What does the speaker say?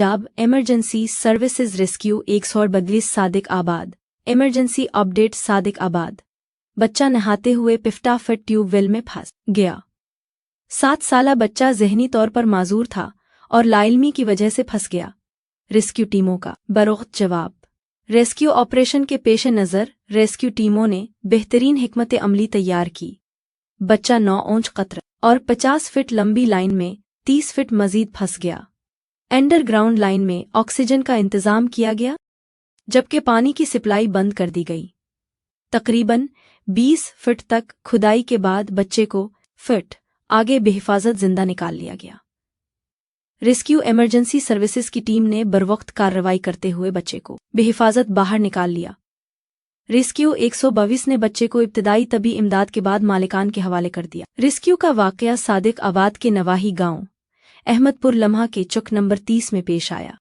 Punjab emergency services rescue एक सौ बदलीस सादिक आबाद इमरजेंसी अपडेट सादिक आबाद। बच्चा नहाते हुए पिफ्टा फिट ट्यूबवेल में फंस गया। सात साल बच्चा जहनी तौर पर माजूर था और लाइलमी की वजह से फंस गया। रेस्क्यू टीमों का बरोख्त जवाब। रेस्क्यू ऑपरेशन के पेश नज़र रेस्क्यू टीमों ने बेहतरीन हिकमत अमली तैयार की। बच्चा नौ ऊंच कतर और पचास फिट लंबी लाइन में तीस फिट मजीद फंस गया। अंडरग्राउंड लाइन में ऑक्सीजन का इंतज़ाम किया गया, जबकि पानी की सप्लाई बंद कर दी गई। तकरीबन 20 फिट तक खुदाई के बाद बच्चे को फिट, आगे बेहिफाजत ज़िंदा निकाल लिया गया। रेस्क्यू इमरजेंसी सर्विसेज़ की टीम ने बरवक्त कार्रवाई करते हुए बच्चे को बेहिफाजत बाहर निकाल लिया। रेस्क्यू एक ने बच्चे को इब्तदाई तबी इमदाद के बाद मालिकान के हवाले कर दिया। रेस्क्यू का वाकया सादिक आबाद के नवाही गाँव अहमदपुर लम्हा के चुक नंबर तीस में पेश आया।